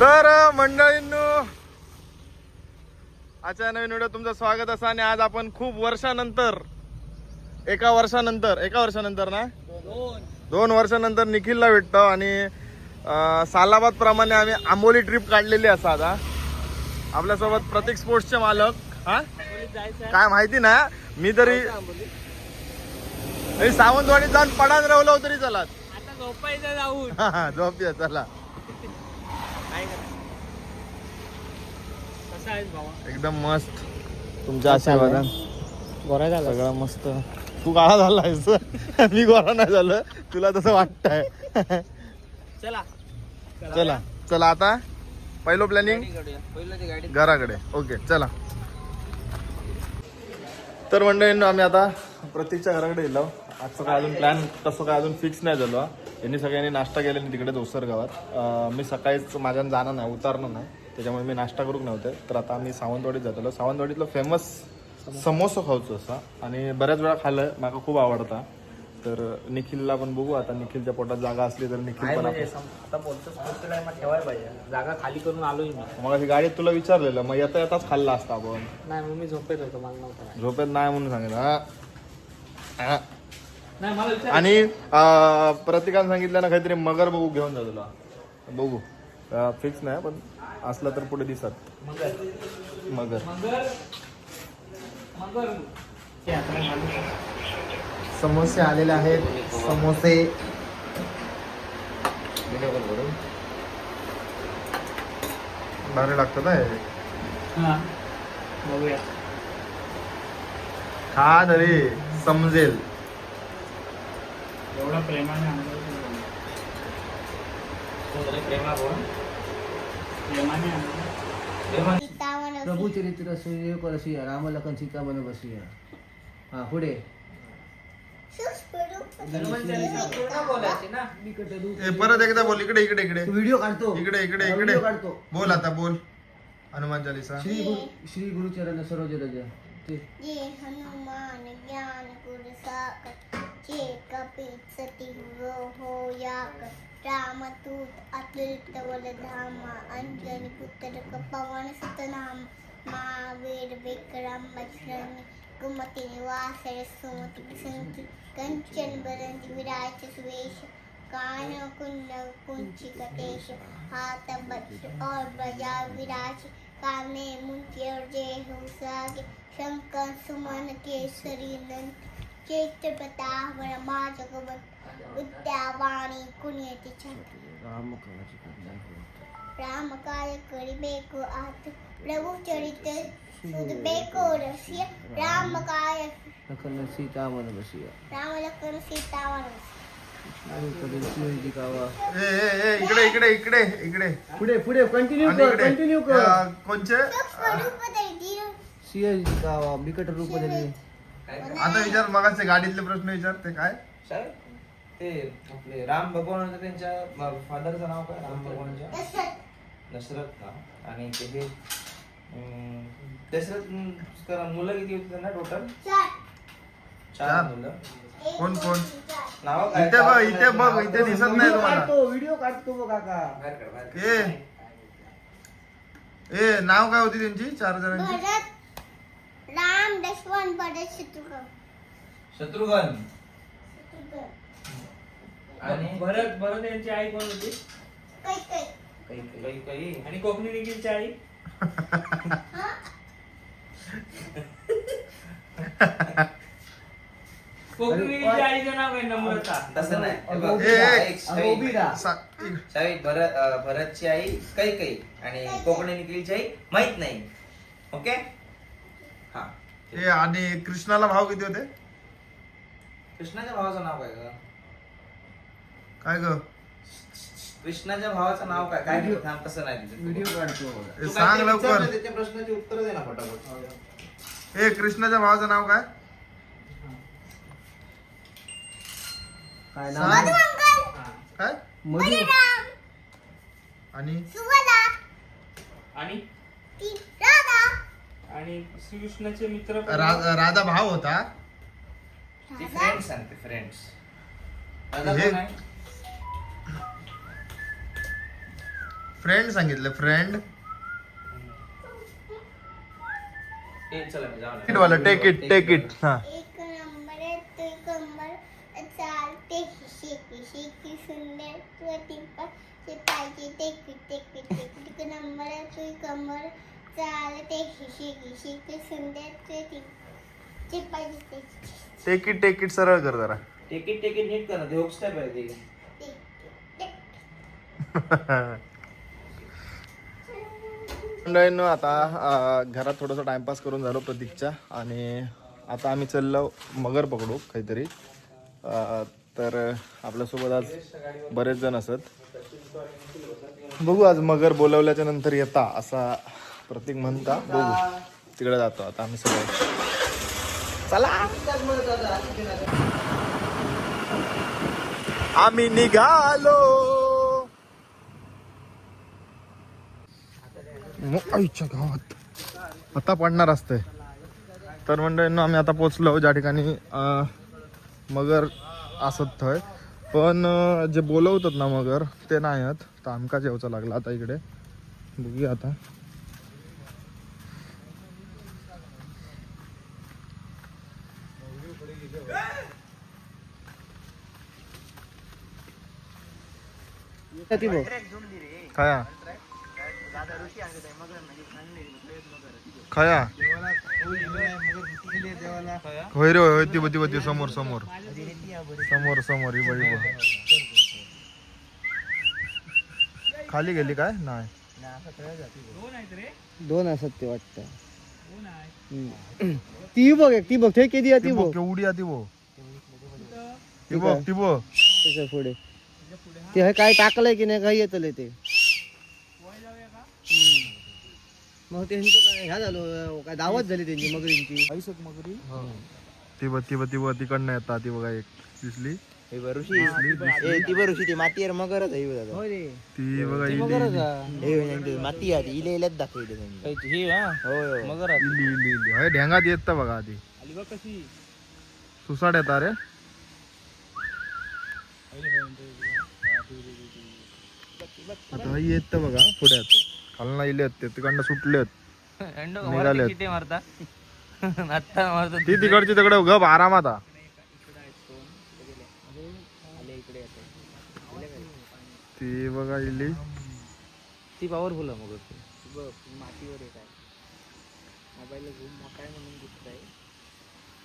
तर मंडळींनो आजच्या नवीन व्हिडिओ तुमचं स्वागत असं आणि आज आपण खूप वर्षानंतर एका वर्षानंतर एका वर्षानंतर ना? दोन वर्षानंतर निखिलला भेटतो आणि सालाबाद प्रमाणे आम्ही आंबोली ट्रिप काढलेली असा आता आपल्यासोबत प्रतीक स्पोर्ट्सचे मालक हा? काय माहिती ना? मी तरी सावंतवाडीत जाऊन पडान राहिलो तरी चला झोपायचं जाऊन. झोपूया चला काय करा कसा आहेस भावा एकदम मस्त. तुमच्या आशीर्वादान. बरं झालं सगळं मस्त. तू काळा झालायस. मी गोरा नाही झालं. तुला तसं वाटतंय. चला. चला. चला आता. पहिलं प्लॅनिंग पहिलं ते गाडी. घराकडे. ओके चला. तर मंडळींनो आम्ही आता प्रतीकच्या घराकडे गेलो. आजचं काय अजून प्लॅन तसं काय अजून फिक्स नाही झालो. यांनी सगळ्यांनी नाश्ता केला तिकडे दोसर गावात. मी सकाळीच माझ्या जाणं नाही उतारणार नाही. त्याच्यामुळे मी नाश्ता करूक नव्हते. तर आता आम्ही सावंतवाडीत जातलो. सावंतवाडीतलं फेमस समोसा खाऊचो असा. आणि बऱ्याच वेळा खाल्लं. मला खूप आवडता. तर निखिलला पण बघू. आता निखिलच्या पोटात जागा असली तर निखिल पण आपण- आता ठेवायला पाहिजे. जागा खाली करून आलोय मी. मग अशी गाडीत तुला विचारलेलं. मग येता येताच खाल्ला असता आपण. नाही मग मी झोपेत होतो. मला नव्हतं झोपेत नाही म्हणून सांगितलं. हा. हा. नाही मला विचार आणि अं, सांगितलं ना काहीतरी मगर बघू घेऊन जा तुला. बघू. फिक्स नाही पण असला तर पुढे दिसत. मगर. समोसे आलेले आहेत. समोसे. भारी लागतात आहे हा. बघूया. खा तरी. समजेल. एवढा प्रेमाने आणलं प्रभू चरित्र सूर्य करसिया राम लखन सीता मन बसिया। हा पुढे. ए, परत एकदा बोल इकडे इकडे इकडे. व्हिडिओ काढतो. इकडे इकडे इकडे. व्हिडिओ काढतो. बोल आता बोल. हनुमान चालीसा. श्री गुरु श्री गुरुचरण सरोज रज हनुमान ज्ञान गुण सागर जे कपीत सती हो याक रामदूत अतुलित धामा अंजनी पुत्र पवन सतनाम महावीर विक्रम बजरंगी कुमति निवास सुमति संति कंचन बरंज विराज सुवेश कान कुंड कुंची कटेश हाथ वज्र और बजा विराज काने मुंचे और जय हो सागे शंकर सुमन केसरी नंद चैत्र प्रताप रमा जगवत विद्यावाणी कुनियति छंद राम काळाची करुणा होत. राम कार्य करिबेको आत प्रभु चरित्र सुधबेको रसिय राम कार्य लखन सीता मन बसिया राम लखन सीतावन आणि कधी शिवजी कावा ए ए ए इकडे इकडे इकडे इकडे पुढे पुढे कंटिन्यू आणि कर इकडे कंटिन्यू कर अं, कोणचे स्वरूप धरी सिंहजी कावा बिकट रूप धरले आता विचार मगाचे गाडीतले प्रश्न विचार ते काय? साहेब, ते आपले राम भगवान होते त्यांच्या फादरचं नाव काय? राम भगवानच्या? दशरथ. दशरथ का? आणि ते हे अं, दशरथ मुलं किती होती त्यांना टोटल चार. मुलं. कोण दोन, कोण. नाव काय? इथे बघ इथे बघ इथे दिसत नाही व्हिडिओ तुम्हाला. काढतो व्हिडिओ काढतो बघ काका. ए. ए नाव काय होती त्यांची? चार जणांची? भरत. राम लक्ष्मण भरत शत्रुघ्न। शत्रुघ्न. आणि? भरत भरत यांची आई कोण होती. काही काही काही आणि कोकणी निखिलची आई? कोकणी निखिलची आईचं नाव काय नम्रता. तसं नाही. हे बघ, अगं, ए, ए, ऐक, अगं, शाहीद. उभी राहा. सा- इकडे. शाहीद भरत अं, भरतची आई काही काही आणि कोकणी निकलीची आई माहीत नाही. ओके? हा. ए आणि कृष्णाला भाव किती होते? कृष्णाच्या भावाचं नाव काय ग? काय ग? कृष्णाच्या भावाचं नाव काय? काय थांब कसं नाही तिथे. व्हिडिओ काढतो. सांग लवकर. विचारलं, त्याच्या प्रश्नाची उत्तर दे ना फटाफट ए कृष्णाच्या भावाचं नाव काय? काय. नाव? मधु आणि? आणि? आणि श्रीकृष्णाचे मित्र पण- रा- राधा भाव होता. ती फ्रेंड्स सांगते फ्रेंड्स हे- फ्रेंड सांगितलं फ्रेंड ए, चला मी जाऊन टिकीट वाला टेक इट टेक इट हा. एक नंबर आहे तू चालते. शिकी शिकी सुंदर तू पाहिजे टेकी टेकी टेकी एक नंबर आहे तू कमर चालते सुंदर तू पाहिजे टेक इट टेक इट सरळ कर जरा. तिकीट तिकीट नीट करा ते होक स्टेप आहे ते मंडळींनो आता अं, घरात थोडंसं टाइमपास करून झालो प्रतीकच्या आणि आता आम्ही चाललो मगर पकडू काहीतरी. अं, तर आपल्यासोबत आज बरेच जण असत. बघू आज मगर बोलवल्याच्या नंतर येता असा प्रतीक म्हणता बघू. तिकडे जातो आता आम्ही सगळे. चला. आम्ही निघालो. मग आईच्या गावात. आता पडणार असतंय तर मंडळींना आम्ही आता पोचलो. ज्या ठिकाणी मगर असत थंय. पण जे बोलवतात ना मगर ते नाही आहेत. तर आमकाच यावचं लागला आता इकडे. बघूया आता. खाया. खाया. होय रे होय होय ती ती ती समोर समोर. समोर समोर ही बघ, बघ. खाली गेली काय? नाही. दोन असत ते वाटतं. ती बघ एक ती बघ ते किती आहे ती ती बघ केवढी आहे ती बघ. ती बघ ती बघ. पुढे. ते हे काय टाकलंय की नाही काही येतले ते. मग त्यांचं काय ह्या झालं काय दावत झाली त्यांची मगरींची. ती बघ ती बघ ती बघ तिकडनं येतात ती बघा एक दिसली. ती बरोशी ती मातीवर मगरच आहे दादा होय रे. ती बघा इली. माती आहे इले इलेच दाखवली ही होय मगर इली इली इली. होय ढेंगात येत बघा आधी. कशी. सुसाट येतात रे. आता ही येत तर बघा पुढ्यात. खालना इले आहेत ते तिकडनं सुटलेत निघालेत. शिटे मारता? आता मारता ती तिकडची तिकडे गप आरामात हा. ती बघा इली. ती पॉवरफुल आहे बघ मातीवर येत आहे. मोबाईलला झूम मोठा आहे म्हणून दिसत आहे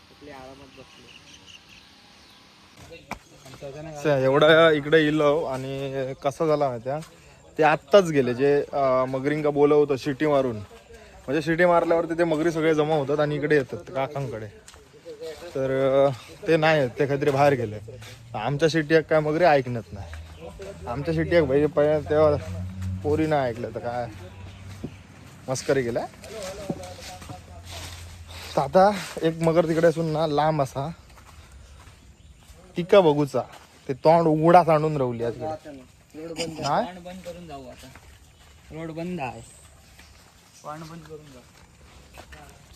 कुठले आरामात बसले. एवढा इकडे इलो आणि कसं झाला माहित्या ते आत्ताच गेले जे मगरींका बोलवतं शिटी मारून. म्हणजे शिटी मारल्यावरती ते मगरी सगळे जमा होतात आणि इकडे येतात काकांकडे. तर ते नाही आहेत ते काहीतरी बाहेर गेले. आमच्या शिटी काय मगरी ऐकण्यात नाही. आमच्या शिटी एक भाई पहिले तेव्हा पोरी नाही ऐकलं तर काय? मस्करी गेल्या तर आता एक मगर तिकडे असून ना लांब असा. टिका बघूचा. ते तोंड उघडा सांडून राहुली आज वाण बंद करून जाऊ आता. रोड बंद आहे. वाण बंद करून जाऊ.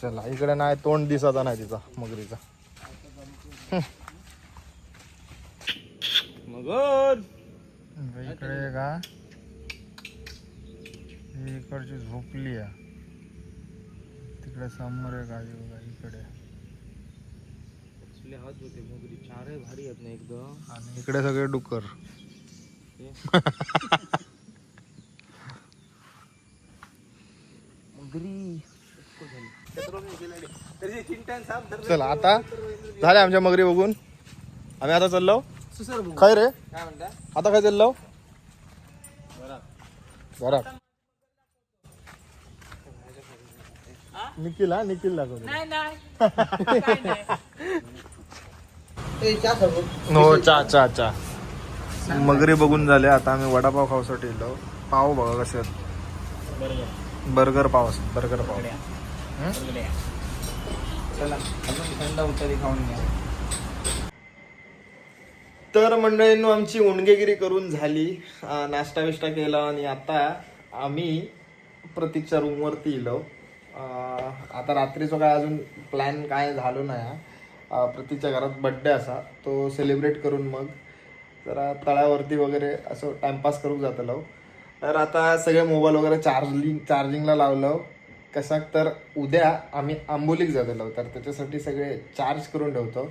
चला इकडे नाही तोंड दिसाचा नाही तिचा मगरीचा. मगर. इकडे का ही. इकडची झोपली आहे. तिकडे समोर आहे गाडी बघा इकडे. हात होते मगरी. चार भारी आहेत ना एकदम आणि इकडे सगळे डुकर. मगरी. चला आता झाले आमच्या मगरी बघून. आम्ही आता चाललो. काय रे? काय म्हणता? आता काय चाललो? घरात निखिल हा? निखिल नाही. हो चा चा चा मगरी बघून झाले आता आम्ही वडापाव खाऊसाठी येलो. पाव बघा कसे आहेत. बर्गर पाव असतात बर्गर पाव. तर मंडळींनो आमची उंडगेगिरी करून झाली. नाश्ता विष्टा केला आणि आता आम्ही प्रतीकच्या रूमवरती इलो अं, आता रात्रीचं काय अजून प्लॅन काय झालो नाही. अं, प्रतीकच्या घरात बड्डे असा तो सेलिब्रेट करून मग जरा तळ्यावरती वगैरे असं टाइमपास करूक जातलो तर आता सगळे मोबाईल वगैरे चार्जिंग चार्जिंगला लावलं. कसा तर उद्या आम्ही आंबोलीक जातलो तर त्याच्यासाठी सगळे चार्ज करून ठेवतो.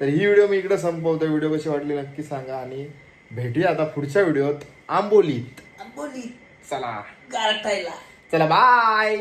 तर ही व्हिडिओ मी इकडे संपवतो व्हिडिओ कशी वाटली नक्की सांगा आणि भेटूया आता पुढच्या व्हिडिओत आंबोलीत. बोली चला. गारठायला चला बाय